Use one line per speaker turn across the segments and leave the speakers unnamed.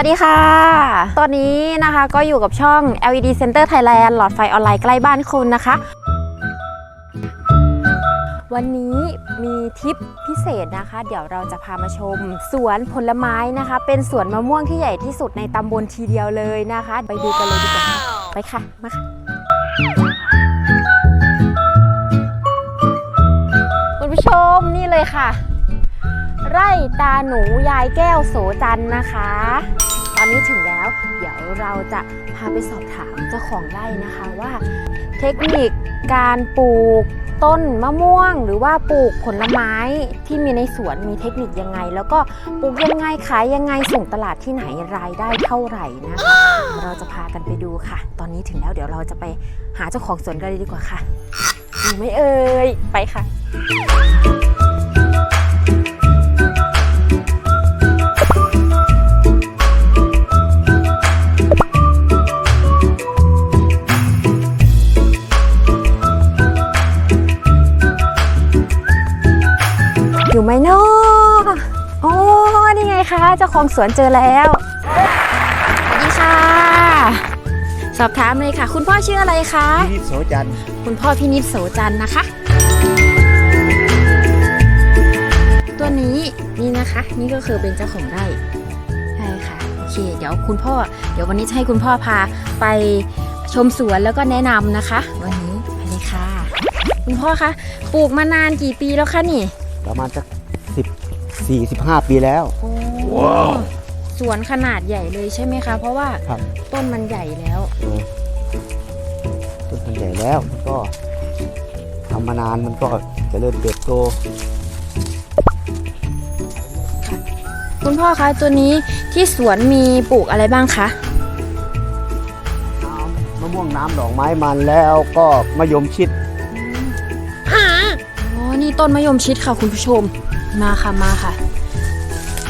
วัสดีค่ะ ตอนนี้นะคะก็อยู่กับช่อง LED Center Thailand หลอดไฟออนไลน์ใกล้บ้านคุณนะคะ วันนี้มีทริปพิเศษนะคะ เดี๋ยวเราจะพามาชม สวนผลไม้นะคะ เป็นสวนมะม่วงที่ใหญ่ที่สุดในตำบลทีเดียวเลยนะคะ ไปดูกันเลยดีกว่าค่ะไปค่ะ มาค่ะคุณผู้ชมนี่เลยค่ะ ไร่ตาหนูยายแก้วโสจันนะคะ ตอนนี้ถึงแล้ว เดี๋ยวเราจะพาไปสอบถามเจ้าของไร่นะคะว่า เทคนิคการปลูกต้นมะม่วง หรือว่าปลูกผลไม้ที่มีในสวนมีเทคนิคยังไง แล้วก็ปลูกยังไงขายยังไงส่งตลาดที่ไหนรายได้เท่าไหร่นะคะเราจะพากันไปดูค่ะ ตอนนี้ถึงแล้วเดี๋ยวเราจะไปหาเจ้าของสวนกันเลยดีกว่าค่ะมีไหมเอ่ยไปค่ะ เจ้าของสวนเจอแล้วสวัสดีค่ะ สอบถามเลยค่ะ คุณพ่อชื่ออะไรคะ
พินิจโสจันทร์
คุณพ่อพินิจโสจันทร์นะคะ ตัวนี้นี่นะคะ นี่ก็คือเป็นเจ้าของไร่ใช่ค่ะโอเค เดี๋ยวคุณพ่อ เดี๋ยววันนี้จะให้คุณพ่อพาไปชมสวนแล้วก็แนะนำนะคะ วันนี้ไปเลยค่ะ คุณพ่อคะปลูกมานานกี่ปีแล้วคะนี่
ประมาณสักสิบสี่สิบห้าปีแล้ว
โอ้ สวนขนาดใหญ่เลยใช่ไหมคะ เพราะว่า
ครับ
ต้นมันใหญ่แล้ว
เออต้นมันใหญ่แล้วมันก็ทำมานานมันก็เจะเริ่มเติบโต
คุณพ่อคะตัวนี้ที่สวนมีปลูกอะไรบ้างคะ
น้ำมะม่วงน้ำดอกไม้มันแล้วก็มะยมชิด
อ๋อนี่ต้นมะยมชิดค่ะคุณผู้ชมมาค่ะมาค่ะ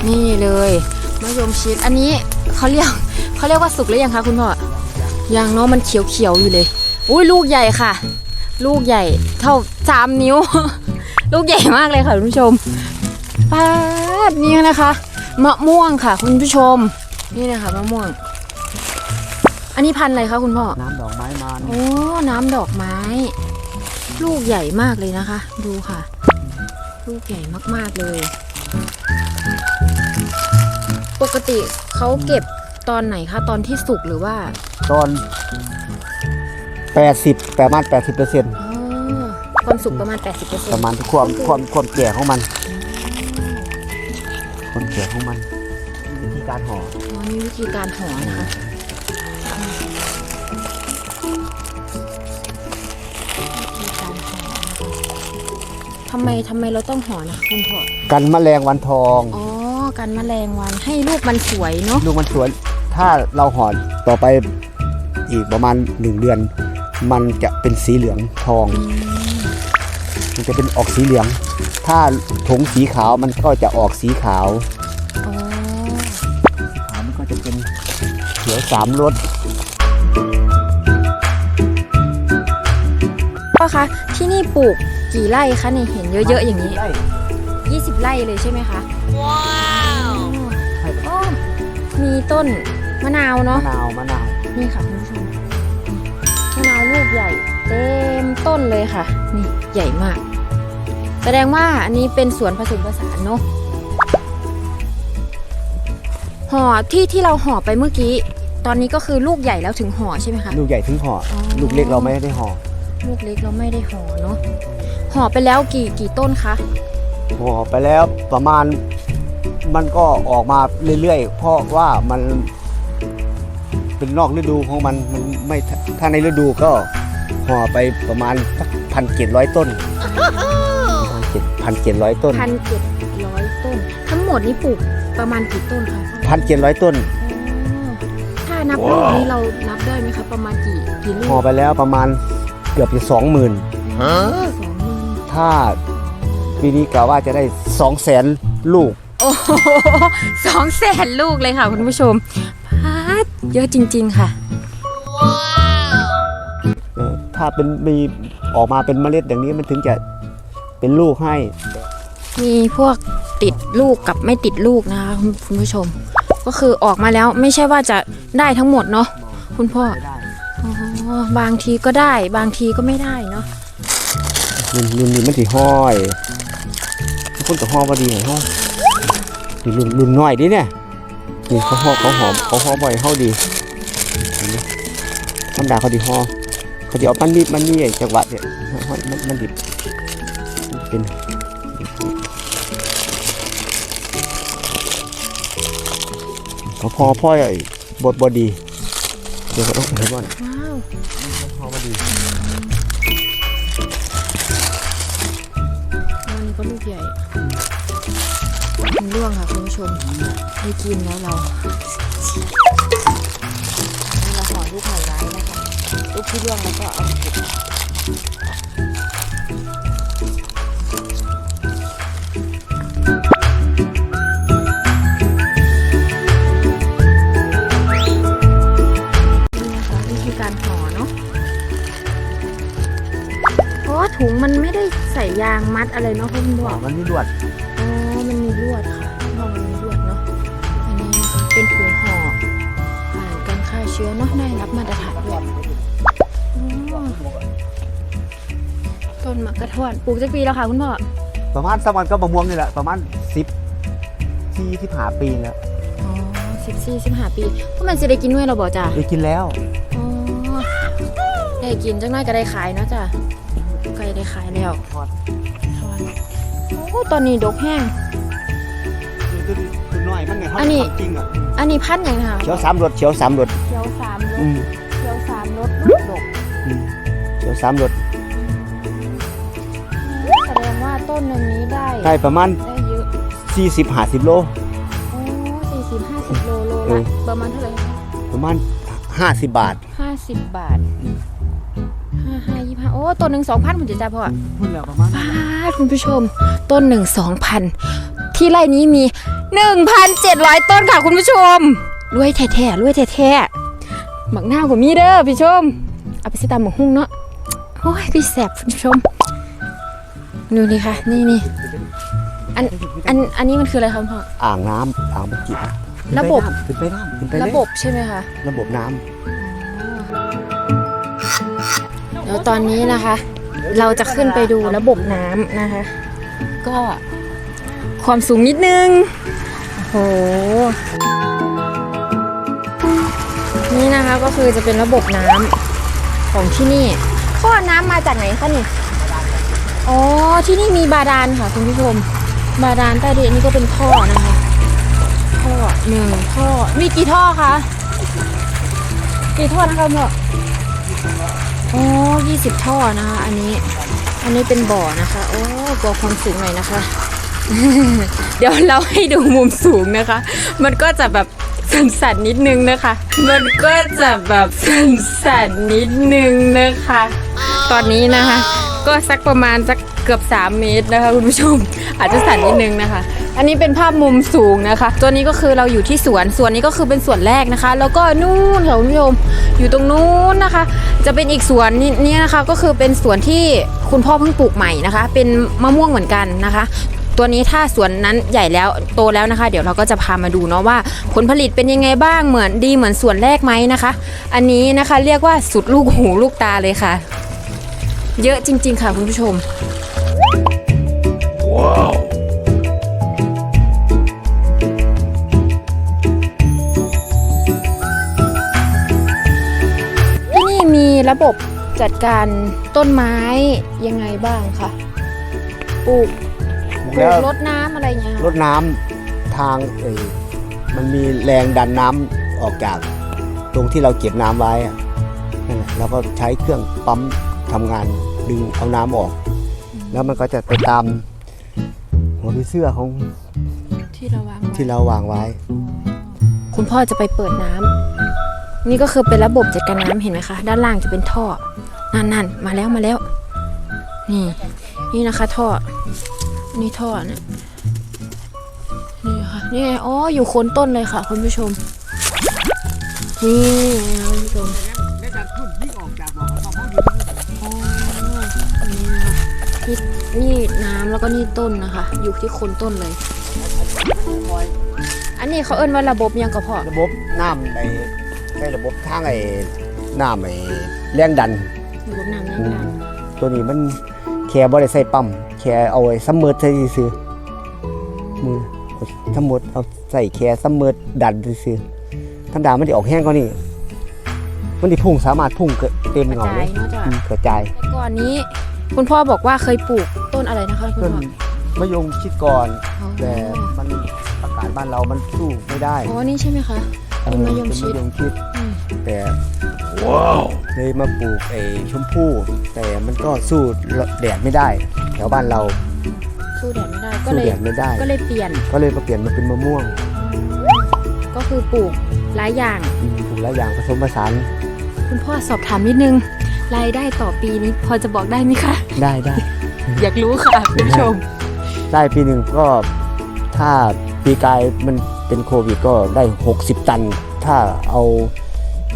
นี่เลยมะยมชิดอันนี้เขาเรียกเขาเรียกว่าสุกหรือยังคะคุณพ่อยังเนาะมันเขียวๆอยู่เลยอุ้ยลูกใหญ่ค่ะ ลูกใหญ่เท่าสามนิ้ว ลูกใหญ่มากเลยค่ะคุณผู้ชมป้าดนี่นะคะมะม่วงค่ะ คุณผู้ชม นี่นะคะมะม่วง อันนี้พันธุ์อะไรคะคุณพ่อ
น้ำดอกไม้มัน
โอ้น้ำดอกไม้ ลูกใหญ่มากเลยนะคะ ดูค่ะ ลูกใหญ่มากๆเลย ปกติเขาเก็บตอนไหนคะตอนที่สุกหรือว่า
ตอนแปดสิบประมาณแปดสิบเปอร์เซ็นต์
อ๋อความสุกประมาณ 80%
ประมาณความความความแก่ของมัน ความแก่ของมันวิธีการห่อ
อ๋อนี่วิธีการห่อนะคะวิธีการห่อนะคะทำไมทำไมเราต้องห่อนะคะคุณพ่อ
กันแมลงวันทอง
อ๋อ กันแมลงวันให้ลูกมันสวยเนาะ
ลูกมันสวยถ้าเราห่อต่อไปอีกประมาณหนึ่งเดือน มันจะเป็นสีเหลืองทอง มันจะเป็นออกสีเหลือง ถ้าถุงสีขาวมันก็จะออกสีขาว
อ๋อ
สีขาวมันก็จะเป็นเขียวสามรส
พ่อคะที่นี่ปลูกกี่ไร่คะนี่เห็นเยอะๆอย่างนี้
ได้
20 ไร่เลยใช่ไหมคะ ว้าวอ๋อ มีต้นมะนาว
มะ
เนาะ
นาวมะนาว
นี่ค่ะคุณผู้ชมมะนาวลูกใหญ่ เต็มต้นเลยค่ะ นี่ใหญ่มาก แสดงว่าอันนี้เป็นสวนผสมผสานเนาะห่อที่ที่เราห่อไปเมื่อกี้ ตอนนี้ก็คือลูกใหญ่แล้วถึงห่อใช่ไหมคะ
ลูกใหญ่ถึงห่ออ
อ
ลูกเล็กเราไม่ได้ห่อ
ลูกเล็กเราไม่ได้ห่อเนาะห่อไปแล้วกี่กี่ต้นคะ
ห่อไปแล้วประมาณ มันก็ออกมาเรื่อยๆ เพราะว่ามันเป็นนอกฤดูของมันมันไม่ถ้าในฤดูก็ห่อไปประมาณสักพันเจ็ดร้อยต้นพันเจ็ดร้อยต้น
พันเจ็ดร้อยต้น ทั้งหมดนี้ปลูกประมาณกี่ต้นคะ
พันเจ็ดร้อยต้น
อ๋อถ้านับลูกนี้เรานับได้ไหมคะประมาณกี่กี่ลูก
ห่อไปแล้วประมาณเกือบจะสองหมื่น
สองหมื่น
ถ้าปีนี้กะว่าจะได้สองแสนลูก
โอ้โหสองแสนลูกเลยค่ะคุณผู้ชมพาดเยอะจริง ๆ ค่ะ
เออถ้าเป็นมีออกมาเป็นเมล็ดอย่างนี้มันถึงจะเป็นลูกให้
มีพวกติดลูกกับไม่ติดลูกนะคะคุณคุณผู้ชมปก็คือออกมาแล้วไม่ใช่ว่าจะได้ทั้งหมดเนาะคุณพ่อ
ไม่ได้
อ๋อบางทีก็ได้บางทีก็ไม่ได้เนาะ
รุ่นรุ่นนี้มันสิห้อยทุกคนก็ห้อพอดีให้ห้อย นี่รุ่นรุ่นน้อยดิเนี่ยนี่เขาห้อเขาหอมเขาห้อบ่อยเฮาดีเห็นไหมธรรมดาเขาดีห้อเขาจะเอามันมีมันมีไอ้จังหวะเนี่ยห้อยมันมันดิบมันเป็นเขาพอพ่อยไอ้บดบดีเดี๋ยวเขาต้องเห็นว่า
ว้าว
พอพอดี
ร่วงค่ะคุณผู้ชมได้กินแล้วเราเราห่อลูกไข่ไว้นะคะลูกที่ร่วงแล้วก็เอาไปเก็บนี่นะคะวิธีการห่อเนาะเพราะถุงมันไม่ได้ใส่ยางมัดอะไรเนาะคุณบ
อกมัน
ไมีลวด ต้นมะกระท้อนปลูกจักปีแล้วค่ะคุณพ่อ
ประมาณสักวันก็มะม่วงนี่แหละประมาณสิบที่ที่ผ่าปีแล้ว
อ๋อสิบสี่สิบห้าปีพวกมันจะได้กินด้วยเราบอกจ้ะ
ได้กินแล้ว
อ๋อได้กินจังน้อยก็ได้ขายเนาะจ้ะไก่ได้ขายแล้ว
ทอด
ทอนโอ้ตอนนี้ดกแห้ง
คือคือน้อยมันไงเขา
อันนี้
จริงอะ
อันนี้พันธุ์หยังคะ
เขียวสามรสเขียวสามรส
เขียวสามร
อื
ส
ม
เขียวสามรสลูกดก
อืมเขียวสามรส
แส ต้นหนึ่งนี้ได้
ได้ประมาณ
ได้เยอะ
สี่สิบห้าสิบโล
โอ้สี่สิบห้าสิบโลโล
เอ
ละ
อ
ประมาณเท่าไหร่คะ
ประมาณห้าสิบบาท
ห้าสิบบาทห้าห้ายี่ห้าโอ้ต้นหนึ่งสองพันผมจะจ่ายพ่อ
พูดแล้วประมาณ
ฟาดคุณผู้ชมต้นหนึ่งสองพันที่ไร่นี้มีหนึ่งพันเจ็ดร้อยต้นค่ะคุณผู้ชมรวยแท้ๆรวยแท้ๆหมักหน้าวผมมีเด้อพี่ชม เอาไปใส่ตามหมกหุ้งเนาะโอ้ยพี่แสบคุณผู้ชม ดูนี่ค่ะ นี่นี่อันอันอันนี้มันคืออะไรคะคุณพ่อ
อ่างน้ำอ่างบกจิ
ระบบ
ขึ้นไปน้ำขึ้นไปเลย
ระบบใช่ไหมคะ
ระบบน้
เดี๋ยวตอนนี้นะคะ เราจะขึ้นไปดูระบบน้ำนะคะ ก็ความสูงนิดนึงโอ้โหนี่นะคะก็คือจะเป็นระบบน้ำของที่นี่ข้อน้ำมาจากไหนคะนี่ อ๋อ ที่นี่มีบาดาลค่ะคุณผู้ชม บาดาลใต้ดินนี่ก็เป็นท่อนะคะท่อหนึ่งท่อ มีกี่ท่อคะกี่ท่อนะคะพ่อโอ้ยี่สิบท่อนะคะ อันนี้ อันนี้เป็นบ่อนะคะ โอ้บ่อความสูงหน่อยนะคะ เดี๋ยวเราให้ดูมุมสูงนะคะ มันก็จะแบบสั่นๆนิดนึงนะคะ มันก็จะแบบสั่นนิดนึงนะคะ ตอนนี้นะคะ ก็สักประมาณสักเกือบ 3 เมตรนะคะคุณผู้ชม อาจจะสั่นนิดนึงนะคะ อันนี้เป็นภาพมุมสูงนะคะ ตัวนี้ก็คือเราอยู่ที่สวนส่วนนี้ก็คือเป็นสวนแรกนะคะ แล้วก็นู่นค่ะคุณผู้ชมอยู่ตรงนู้นนะคะ จะเป็นอีกสวนนี่นี่นะคะก็คือเป็นสวนที่คุณพ่อเพิ่งปลูกใหม่นะคะ เป็นมะม่วงเหมือนกันนะคะตัวนี้ถ้าสวนนั้นใหญ่แล้วโตแล้วนะคะ เดี๋ยวเราก็จะพามาดูเนาะว่า ผลผลิตเป็นยังไงบ้างเหมือนดีเหมือนสวนแรกไหมนะคะ อันนี้นะคะเรียกว่าสุดลูกหูลูกตาเลยค่ะ เยอะจริง ๆ ค่ะคุณผู้ชมที่นี่มีระบบจัดการต้นไม้ยังไงบ้างคะปลูกำปลู
แล้
ก
ว
รดน้ำอะไรอย่างเงี้ย
ร
ค่ะ
ดน้ำทางเออมันมีแรงดันน้ำออกจาก ตรงที่เราเก็บน้ำไว้อะนั่นแหละเราก็ใช้เครื่องปั๊ม ทำงานดึงเอาน้ำออก แล้วมันก็จะไปตามหัวผีเสื้อของ
ที่เราวางไว้
ที่เราวางไว้
คุณพ่อจะไปเปิดน้ำนี่ก็คือเป็นระบบจัดการน้ำเห็นไหมคะ ด้านล่างจะเป็นท่อ นั่นนั่นมาแล้วมาแล้ว นี่ นี่นะคะ ท่อ นี่ท่อเนี่ยนี่ค่ะนี่ไงอ๋ออยู่โคนต้นเลยค่ะ คุณผู้ชม นี่นะคะคุณผู้ชม
นี่นี่
น้ำแล้วก็นี่ต้นนะคะ อยู่ที่โคนต้นเลย อันนี้เขาเอิ้นว่าระบบหยังก็พอ
ระบบน้ำในในระบบทางไอ้น้ำไอ้แรงดัน
ระบบน้ำยังดัน
ตัวนี้มันแค่บ่ได้ใส่ปั๊มแค่เอาไว้ซัมเมอร์ใส่ซื่อๆมือทั้งหมดเอาใส่แค่ซัมเมอร์ดันซื่อๆธรรมดามันสิออกแห้งกว่านี้มันสิพุ่งสามารถพุ่งเกิดเต็ม
กระ
เงา
จา
เลยย
เนาะจ้ะ
อืมกระจาย
แต่ก่อนนี้ คุณพ่อบอกว่าเคยปลูกต้นอะไรนะคะคุณ
ต้น
พ่อ
มะยงชิดก่อน
อ๋อ
แต่มันอากาศบ้านเรามันสู้ไม่ได้
อ๋อนี่ใช่ไหมคะ ต้นมะยงชิด
เป็นมะยงชิด
อืม
แต่ว้าวเลยมาปลูกไอ้ชมพู่ แต่มันก็สู้แดดไม่ได้ แถวบ้านเรา
สู้แดดไม่ได้ก็
สู้
เลย
แดดไม่ได้
ก็เลยเปลี่ยน
ก็เลยมาเปลี่ยนมาเป็นมะม่วง
ก็คือปลูกหลายอย่าง
อืมปลูกหลายอย่างผสมผสาน
คุณพ่อสอบถามนิดนึง รายได้ต่อปีนี้พอจะบอกได้ไหมคะ
ได้ได้
อยากรู้ค่ะคุณผู้ชม
ได้ปีหนึ่งก็ถ้าปีกายมันเป็นโควิดก็ได้ 60 ตัน ถ้าเอา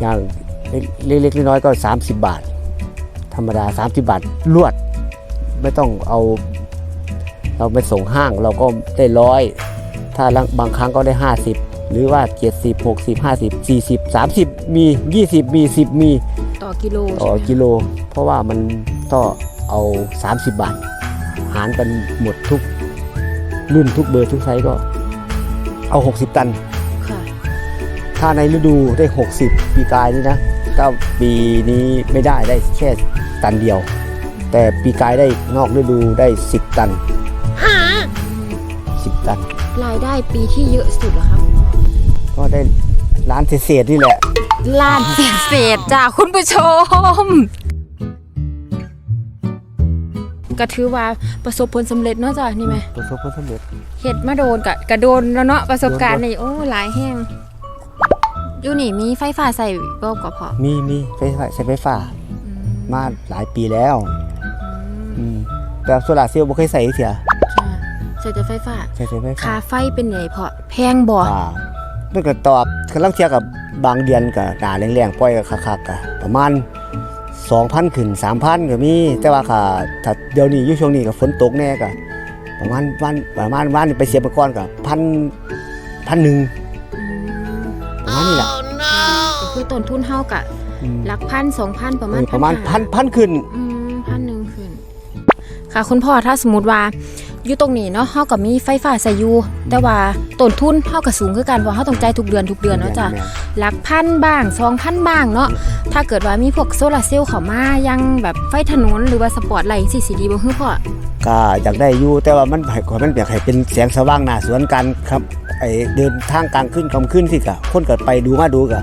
อย่างเล็กๆน้อยๆก็ 30 บาท ธรรมดา 30 บาทลวด ไม่ต้องเอา เราไปส่งห้างเราก็ได้ร้อยถ้าบางครั้งก็ได้ 50 หรือว่า 70 60 50 40 30 มี 20 มี 10 มี
ต่อกิโล
ต่อ
ใช่ไหม
กิโล เพราะว่ามันต้องเอา 30 บาท หารกันหมดทุกรุ่นทุกเบอร์ทุกไซส์ก็เอา 60 ตัน
ค่ะ
ถ้าในฤดูได้ 60 ปีกายนี่นะก็ปีนี้ไม่ได้ได้แค่ตันเดียว แต่ปีกายได้นอกฤดูได้ 10 ตัน10 ตัน
รายได้ปีที่เยอะสุดเหรอคะคุณพ่อ
ก็ได้ล้านเศษๆนี่แหละ
ล้านเศษเศษๆจ้าคุณผู้ชม ก็ถือว่าประสบผลสำเร็จเนาะจ้ะนี่ไหม
ประสบผลสำเร็จ
เห็ดมาโดนกะกะโดนแล้วเนาะประสบการณ์นี่โอ้หลายแห้งอยู่นี่มีไฟฟ้าใส่บ่กว่าพอ
มีมีไฟฟ้าใช้ไฟฟ้า
อืม
มาหลายปีแล้ว
อืม
อืมแต่โซลาร์เซลล์บ่เคยใส่เสีย
จ้ะใส่แต่ไฟฟ้า
ใช้ไฟฟ้า
ค่าไฟเป็นไงพอแพงบ่
อ่ามันก็ตอบกำลังเทียบกับ บางเดือนก็หนาแรงๆปล่อยก็คักๆก็ประมาณ2,000ขึ้น3,000ก็มีแต่ว่าค่ะถ้าเดี๋ยวนี้อยู่ช่วงนี้ก็ฝนตกแน่ก็ประมาณวันประมาณวันนี้ไปเสียบก่อนก็พันพันหนึ่ง
อืม
ประมาณนี้แหละ
ก็คือต้นทุนเฮากะ
อืม
หลักพันสองพันประมาณ
เออประมาณ
1,500
พันพันขึ้น
อืมพันหนึ่งขึ้น ค่ะคุณพ่อถ้าสมมติว่า อยู่ตรงนี้เนาะเฮาก็มีไฟฟ้าใส่อยู่แต่ว่าต้นทุนเฮาก็สูงคือกันเพราะเฮาต้องจ่ายทุกเดือนทุกเดือนเนาะจ้ะ
แม่น
หลักพันบ้างสองพันบ้างเนาะถ้าเกิดว่ามีพวกโซลาร์เซลล์เข้ามายังแบบไฟถนนหรือว่าสปอร์ตไลท์สิสิดีบ่ฮือพ่อ
ก็อยากได้อยู่แต่ว่ามันให้ขอมันอยากให้เป็นแสงสว่างหน้าสวนกันครับไอเดินทางกลางขึ้นกลางขึ้นสิกะคนก็ไปดูมาดูกะ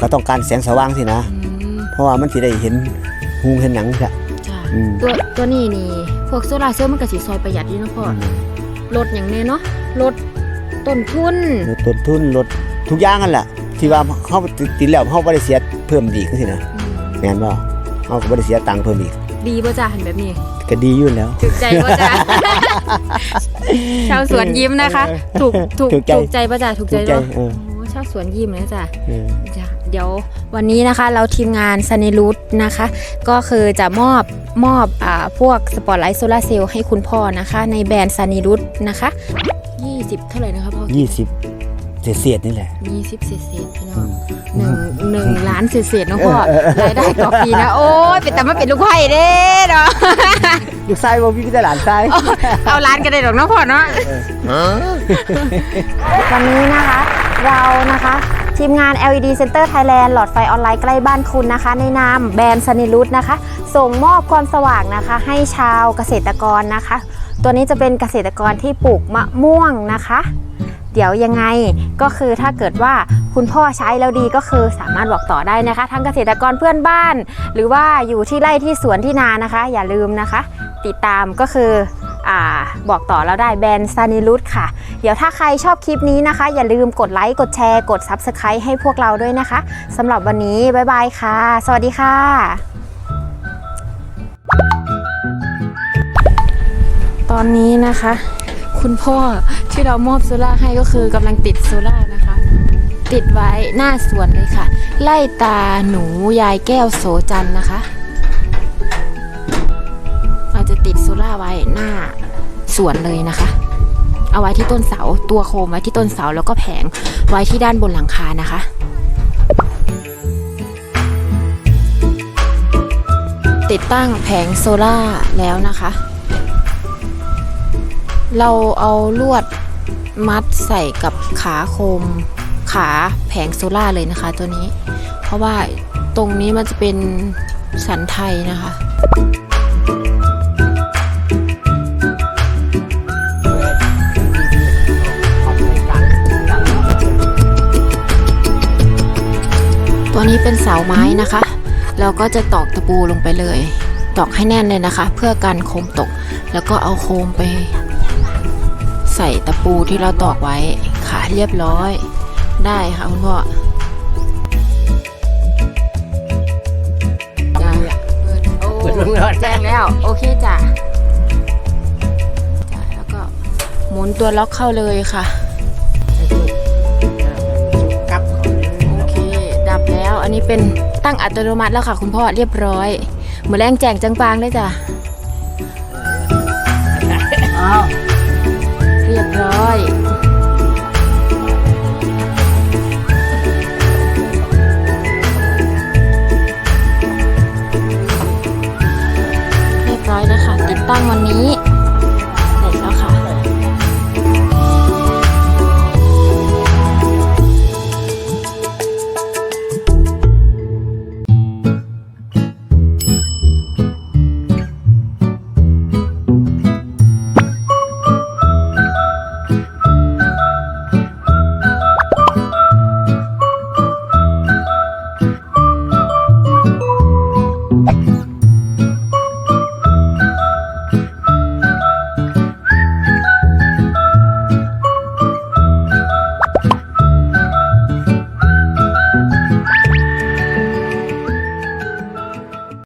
ก็ต้องการแสงสว่างสินะ
อืม
เพราะว่ามันสิได้เห็นหูเห็นหนังจ้ะ
จ้ะ
อืม
ตัวตัวนี้นี่พวกโซลาร์เซลล์มันก็สิซอยประหยัดดีเนาะพ่อลดอย่างแน่เนาะลดต้นทุน
ลดต้นทุนลดทุกอย่างนั่นแหละที่ว่าเขาติดแล้วเขาบ่ได้เสียเพิ่มดีขึ้นสินะ
อืม
แม่นบ่เขาก็บ่ได้เสียตังค์เพิ่มอีก
ดีบ่จ้ะเห็นแบบนี้
ก็ดีอยู่แล้ว
ถูกใจป่ะจ๊ะชาวสวนยิ้มนะคะ ถูกถูก
ถูกใจ
ถูกใจป่ะจ๊ะถูกใจ
ถูกใจ
เนาะ
เออ
โอ้ชาวสวนยิ้มนะจ๊ะ
เออ
จ้ะ เดี๋ยววันนี้นะคะเราทีมงานซันนิรุตนะคะ ก็คือจะมอบมอบอ่าพวกสปอตไลท์โซลาเซลล์ให้คุณพ่อนะคะ ในแบรนด์ซันนิรุตนะคะ 20 เท่าไหร่นะคะพ่อ
ยี่สิบเศษๆนี่แหละ
20เศษเศษๆพี่น้องหนึ่งหนึ่งล้านเศษเศษๆเนาะพ่อรายได้ต่อปีนะ โอ้ยเป็นแต่มาเป็นลูกไผ่เด้เนาะ
ลูกชายบ่มีแต่หลานชาย
เอาล้านกันได้ดอกเนาะพ่อเนาะ วันนี้นะคะ เรานะคะ ทีมงาน LED Center Thailand หลอดไฟออนไลน์ใกล้บ้านคุณนะคะ ในนามแบรนด์สนิรุตนะคะ ส่งมอบความสว่างนะคะ ให้ชาวเกษตรกรนะคะ ตัวนี้จะเป็นเกษตรกรที่ปลูกมะม่วงนะคะ เดี๋ยวยังไงก็คือถ้าเกิดว่าคุณพ่อใช้แล้วดีก็คือสามารถบอกต่อได้นะคะ ทั้งเกษตรกรเพื่อนบ้าน หรือว่าอยู่ที่ไร่ที่สวนที่นานะคะ อย่าลืมนะคะ ติดตามก็คือ บอกต่อเราได้แบรนด์ซานิรุตค่ะ เดี๋ยวถ้าใครชอบคลิปนี้นะคะ อย่าลืมกดไลค์ กดแชร์ กด Subscribe ให้พวกเราด้วยนะคะสำหรับวันนี้ บ๊ายบายค่ะ สวัสดีค่ะตอนนี้นะคะ คุณพ่อที่เรามอบโซล่าให้ก็คือกำลังติดโซล่านะคะ ติดไว้หน้าสวนเลยค่ะ ไล่ตาหนูยายแก้วโสจันนะคะ เราจะติดโซล่าไว้หน้า สวนเลยนะคะ เอาไว้ที่ต้นเสาตัวโคมไว้ที่ต้นเสาแล้วก็แผงไว้ที่ด้านบนหลังคานะคะติดตั้งแผงโซล่าแล้วนะคะ เราเอาลวดมัดใส่กับขาโคมขาแผงโซล่าเลยนะคะตัวนี้ เพราะว่าตรงนี้มันจะเป็นสันไทยนะคะ ตัวนี้เป็นเสาไม้นะคะเราก็จะตอกตะปูลงไปเลย ตอกให้แน่นเลยนะคะ เพื่อกันโคมตก แล้วก็เอาโคมไป ใส่ตะปูที่เราตอกไว้ค่ะเรียบร้อย ได้ค่ะคุณพ่อจ้ะโอ้
เปิดเรื่องรอด
แจ้งแล้ว โอเคจ้ะจ้ะแล้วก็หมุนตัวล็อกเข้าเลยค่ะ เป็นตั้งอัตโนมัติแล้วค่ะ คุณพ่อเรียบร้อยเหมือนแรงแจงจังปางเลยจ้ะเรียบร้อยเรียบร้อยนะค่ะติดตั้งวันนี้